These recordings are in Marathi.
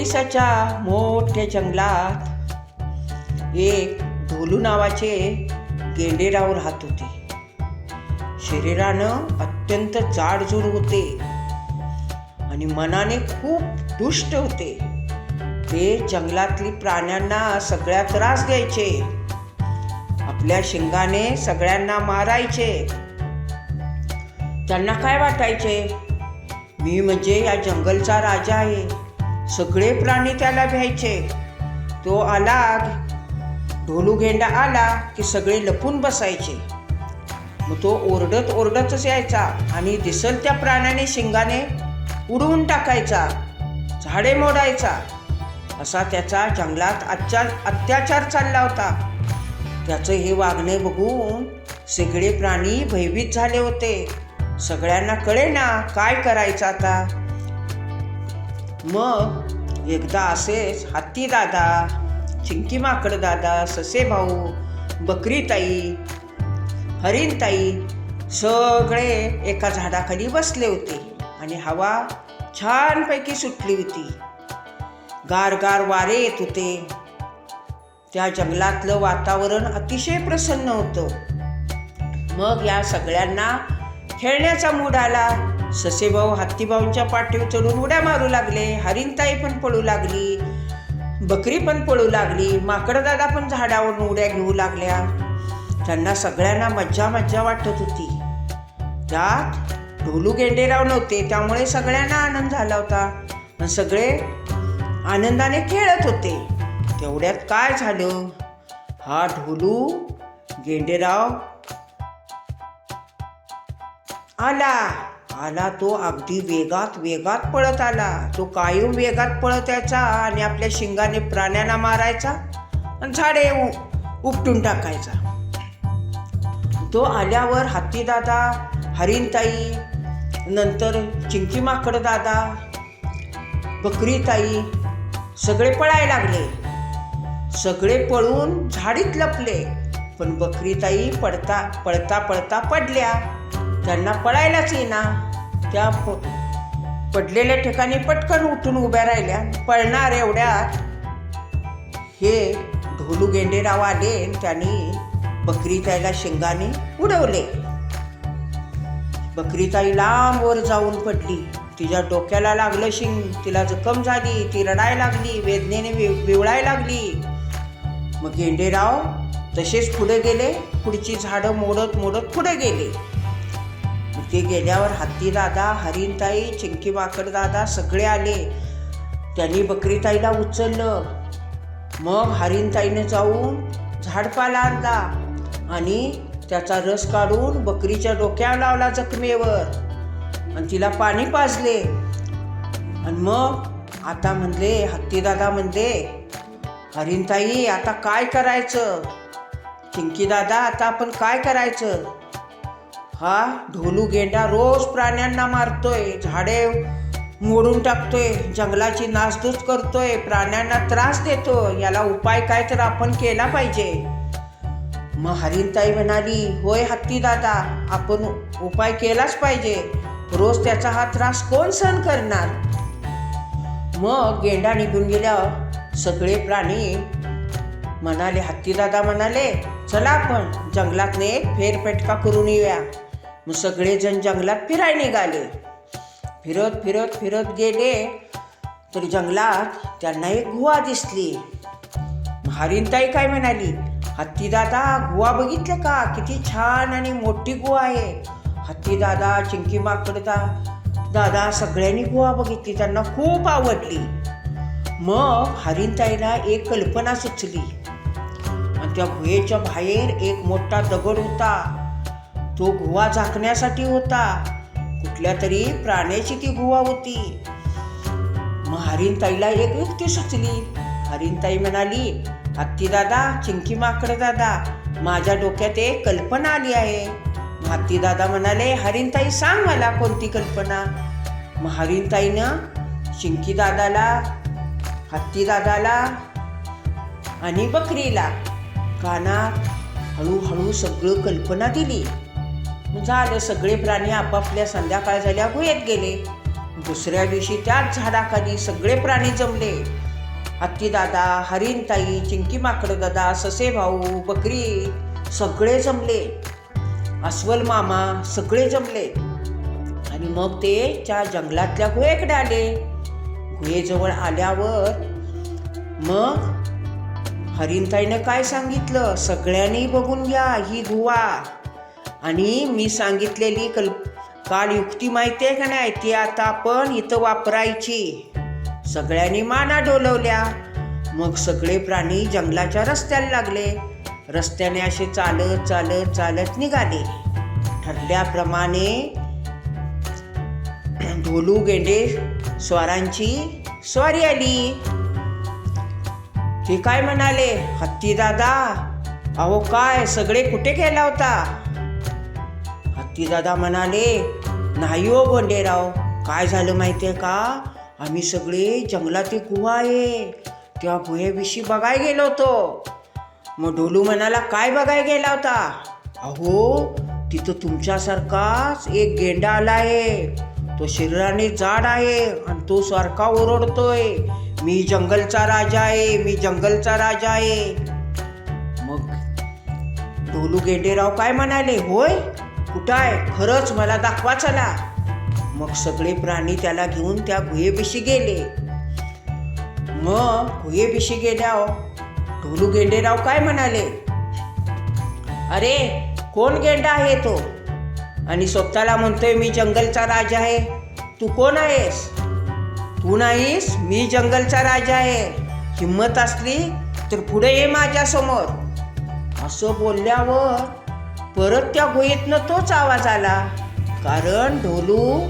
ओडिसाच्या मोठ्या जंगलात एक धोलू नावाचे गेंडेराव राहत होते. शरीरानं अत्यंत जाडजूड होते आणि मनाने खूप दुष्ट होते. ते जंगलातली प्राण्यांना सगळ्या त्रास द्यायचे. आपल्या शिंगाने सगळ्यांना मारायचे. त्यांना काय वाटायचे? मी म्हणजे या जंगलचा राजा आहे. सगळे प्राणी त्याला भ्यायचे तो आला ढोलू घेंडा आला की सगळे लपून बसायचे. मग तो ओरडत ओरडतच यायचा आणि दिसल त्या प्राण्याने शिंगाने उडवून टाकायचा झाडे मोडायचा. असा त्याचा जंगलात अत्या अत्याचार चालला होता. त्याचं हे वागणे बघून सगळे प्राणी भयभीत झाले होते. सगळ्यांना कळे ना काय करायचं आता. मग एकदा असेच हत्ती दादा चिंकी माकड दादा ससे भाऊ बकरीताई हरिणताई सगळे एका झाडाखाली बसले होते आणि हवा छानपैकी सुटली होती. गार गार वारे येत होते. त्या जंगलातलं वातावरण अतिशय प्रसन्न होतं. मग या सगळ्यांना खेळण्याचा मूड आला. ससेभाऊ हत्तीभाऊंच्या पाठीवर चढून उड्या मारू लागले. हरिणताई पण पळू लागली. बकरी पण पळू लागली. माकडदादा पण झाडावरून उड्या घेऊ लागल्या. त्यांना सगळ्यांना मज्जा मज्जा वाटत होती. त्यात ढोलू गेंडेराव नव्हते. त्यामुळे सगळ्यांना आनंद झाला होता. सगळे आनंदाने खेळत होते. तेवढ्यात काय झालं? हा ढोलू गेंडेराव आला. आला तो अगदी वेगात वेगात पळत आला. तो कायम वेगात पळत यायचा आणि आपल्या शिंगाने प्राण्यांना मारायचा आणि झाडे उ- उपटून टाकायचा. तो आल्यावर हत्तीदादा हरिणताई नंतर चिंकीमाकड दादा बकरीताई सगळे पळायला लागले. सगळे पळून झाडीत लपले. पण बकरीताई पडता पळता पळता पडल्या. त्यांना पळायलाच येईना. त्या पडलेल्या ठिकाणी पटकन उठून उभ्या राहिल्या. पळणार एवढ्यात. हे ढोलू गेंडेराव आले त्यांनी बकरीताईला शिंगाने उडवले. बकरीताई लांब वर जाऊन पडली. तिच्या डोक्याला लागलं शिंग. तिला जखम झाली. ती रडायला लागली. वेदनेने वि- विवळायला लागली. मग गेंडेराव तसेच पुढे गेले. पुढची झाडं मोडत मोडत पुढे गेले. ते गेल्यावर हत्ती दादा हरिणताई चिंकी माकड दादा सगळे आले. त्यांनी बकरीताईला उचललं. मग हरिणताईने जाऊन झाडपाला आणला आणि त्याचा रस काढून बकरीच्या डोक्यावर लावला जखमेवर. आणि तिला पाणी पाजले. आणि मग आता म्हणले हत्तीदादा म्हणले हरिणताई आता काय करायचं? चिंकी दादा आता आपण काय करायचं? हा? ढोलू गेंडा रोज प्राण्यांना मारतोय झाडे मोडून टाकतोय जंगलाची नासधूस करतोय प्राण्यांना त्रास देतो याला उपाय काय तर आपण केला पाहिजे. मग हरिणताई म्हणाली होय हत्ती दादा आपण उपाय केलाच पाहिजे. रोज त्याचा हा त्रास कोण सहन करणार? मग गेंडा निघून गेल्यावर सगळे प्राणी म्हणाले हत्तीदादा म्हणाले चला आपण जंगलातने एक फेरपेटका करून येऊया. मग सगळेजण जंगलात फिरायला निघाले. फिरत फिरत फिरत गेले. तर जंगलात त्यांना एक गुहा दिसली. हरिणताई काय म्हणाली? हत्तीदादा गुहा बघितलं का? किती छान आणि मोठी गुहा आहे. हत्तीदादा चिंकी माकडता दादा सगळ्यांनी गुहा बघितली त्यांना खूप आवडली. मग हरिणताईला एक कल्पना सुचली. आणि त्या गुहेच्या बाहेर एक मोठा दगड होता. तो गुहा झाकण्यासाठी होता. कुठल्या तरी प्राण्याची ती गुहा होती. मग हरिणताईला एक युक्ती सुचली. हरिणताई म्हणाली हत्ती दादा चिंकी माकड दादा माझ्या डोक्यात एक कल्पना आली आहे. हत्ती दादा म्हणाले हरिणताई सांग मला कोणती कल्पना? मग हरिणताईनं चिंकी दादाला हत्ती दादाला आणि बकरीला कानात हळूहळू सगळं कल्पना दिली. झालं सगळे प्राणी आपापल्या संध्याकाळ झाल्या गुहेत गेले. दुसऱ्या दिवशी त्याच झाडाखाली सगळे प्राणी जमले. हत्ती दादा हरिणताई चिंकी माकड दादा ससे भाऊ बकरी सगळे जमले. अस्वल मामा सगळे जमले. आणि मग ते त्या जंगलातल्या गुहेकडे आले. गुहेजवळ आल्यावर मग हरिणताईनं काय सांगितलं? सगळ्यांनी बघून घ्या ही गुहा आणि मी सांगितलेली कल काल युक्ती माहिती आहे का नाही ती आता आपण इथं वापरायची. सगळ्यांनी माना डोलवल्या. मग सगळे प्राणी जंगलाच्या रस्त्याला लागले. रस्त्याने असे चालत चालत चालत निघाले. ठरल्याप्रमाणे ढोलू गेंडे स्वारांची स्वारी आली. ते काय म्हणाले हत्ती दादा अहो काय सगळे कुठे गेला होता? ती दादा म्हणाले नाही हो गोंडेराव काय झालं माहिती आहे का? आम्ही सगळे जंगलात एक गुहा आहे. त्या गुहेविषयी बघायला गेलो होतो. मग ढोलू म्हणाला काय बघायला गेला होता? अहो तिथं तुमच्यासारखाच एक गेंडा आला आहे. तो शरीराने जाड आहे आणि तो सारखा ओरडतोय. मी जंगलचा राजा आहे मी जंगलचा राजा आहे. मग ढोलू गेंडेराव काय म्हणाले होय कुठं आहे खरंच मला दाखवा चला. मग सगळे प्राणी त्याला घेऊन त्या गुहेविषयी गेले. मग गुहेविषयी गेल्यावर ढोलू गेंडेराव काय म्हणाले? अरे कोण गेंडा आहे तो? आणि स्वतःला म्हणतोय मी जंगलचा राजा आहे. तू कोण आहेस? तू नाहीस मी जंगलचा राजा आहे. हिंमत असली तर पुढे ये माझ्यासमोर. असं बोलल्यावर परत त्या गुहेतनं तोच आवाज आला. कारण ढोलू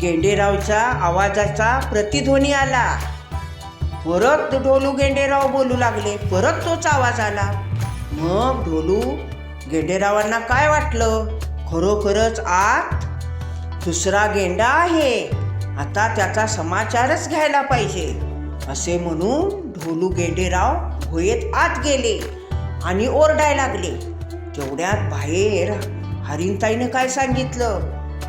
गेंडेरावच्या आवाजाचा प्रतिध्वनी आला. परत ढोलू गेंडेराव बोलू लागले. परत तोच आवाज आला. मग ढोलू गेंडेरावांना काय वाटलं? खरोखरच आत दुसरा गेंडा आहे. आता त्याचा समाचारच घ्यायला पाहिजे. असे म्हणून ढोलू गेंडेराव गुहेत आत गेले आणि ओरडाय लागले. तेवढ्यात बाहेर हरिणताईनं काय सांगितलं?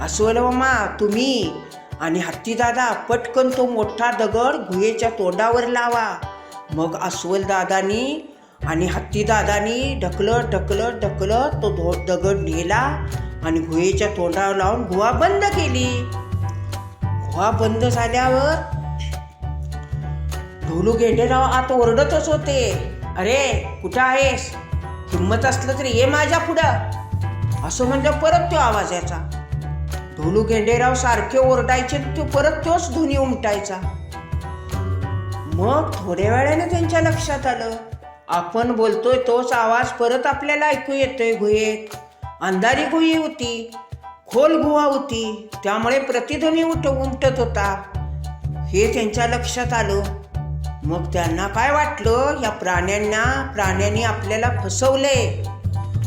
अस्वल मामा तुम्ही. आणि हत्तीदादा पटकन तो मोठा दगड गुहेच्या तोंडावर लावा. मग अस्वल दादानी आणि हत्तीदादानी ढकलत ढकलत ढकलत तो धो दगड नेला आणि गुहेच्या तोंडावर लावून गुहा बंद केली. गुहा बंद झाल्यावर ढोलू गेंडेराव आत ओरडतच होते. अरे कुठं आहेस? हिंमत असलं तरी ये माझ्या पुढं. असं म्हणलं परत तो आवाज याचा धोलू गेंडेराव सारखे ओरडायचे तो परत तोच धुनी उमटायचा. मग थोड्या वेळाने त्यांच्या लक्षात आलं. आपण बोलतोय तोच आवाज परत आपल्याला ऐकू येतोय गुहेत अंधारी गुही होती खोल गुहा होती त्यामुळे प्रतिध्वनी उठ उमटत होता. हे त्यांच्या लक्षात आलं. मग त्यांना काय वाटलं? या प्राण्यांना प्राण्यांनी आपल्याला फसवले.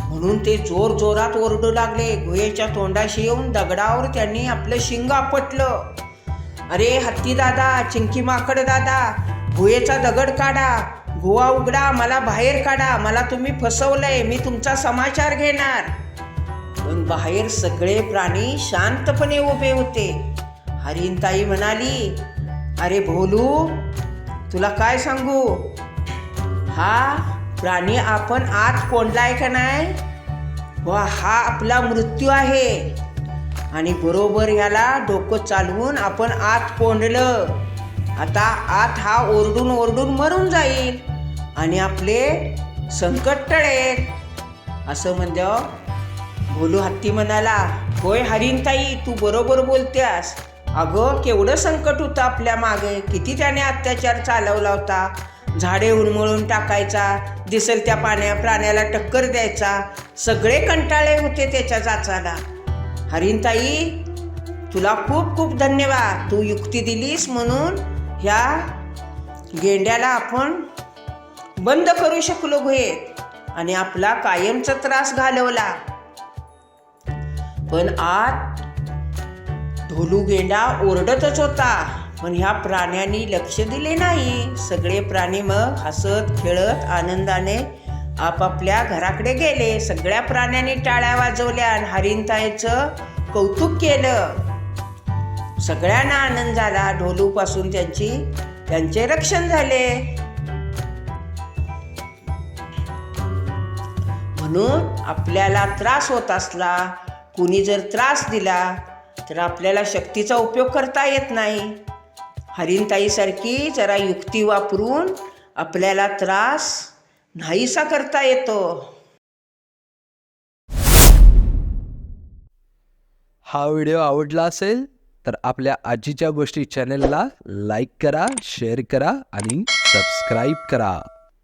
म्हणून ते जोर जोरात ओरडू लागले. गुहेच्या तोंडाशी येऊन दगडावर त्यांनी आपलं शिंग आपटलं. अरे हत्ती दादा चिंकी माकड दादा गुहेचा दगड काढा. गुहा उघडा मला बाहेर काढा. मला तुम्ही फसवलंय. मी तुमचा समाचार घेणार. पण बाहेर सगळे प्राणी शांतपणे उभे होते. हरिणताई म्हणाली अरे भोलू तुला काय सांगू? हा प्राणी आपण आत कोंडलाय का नाही? वा हा आपला मृत्यू आहे. आणि बरोबर ह्याला डोकं चालवून आपण आत कोंडलं. आता आत हा ओरडून ओरडून मरून जाईल आणि आपले संकट टळेल. असं म्हणजे भोलू हत्ती म्हणाला होय हरिणताई तू बरोबर बोलत्यास अगं केवढं संकट होतं आपल्या मागे. किती त्याने अत्याचार चालवला होता? झाडे उन्मळून टाकायचा दिसेल त्या पाण्या प्राण्याला टक्कर द्यायचा. सगळे कंटाळे होते त्याच्या जाचाला. हरिणताई तुला खूप खूप धन्यवाद. तू युक्ती दिलीस म्हणून ह्या गेंड्याला आपण बंद करू शकलो गुहेत आणि आपला कायमचा त्रास घालवला. पण आत ढोलू गेंडा ओरडतच होता. पण ह्या प्राण्यांनी लक्ष दिले नाही. सगळे प्राणी मग हसत खेळत आनंदाने आपापल्या घराकडे गेले. सगळ्या प्राण्यांनी टाळ्या वाजवल्या आणि हरिणताईचं कौतुक केलं. सगळ्यांना आनंद झाला. ढोलूपासून त्यांची त्यांचे रक्षण झाले. म्हणून आपल्याला त्रास होत असला. कुणी जर त्रास दिला तर आपल्याला शक्तीचा उपयोग करता येत नाही. हरिणताईसारखी जरा युक्ती वापरून आपल्याला त्रास नाहीसा करता येतो. हा व्हिडिओ आवडला असेल तर आपल्या आजीच्या गोष्टी चॅनलला लाईक करा शेअर करा आणि सबस्क्राईब करा.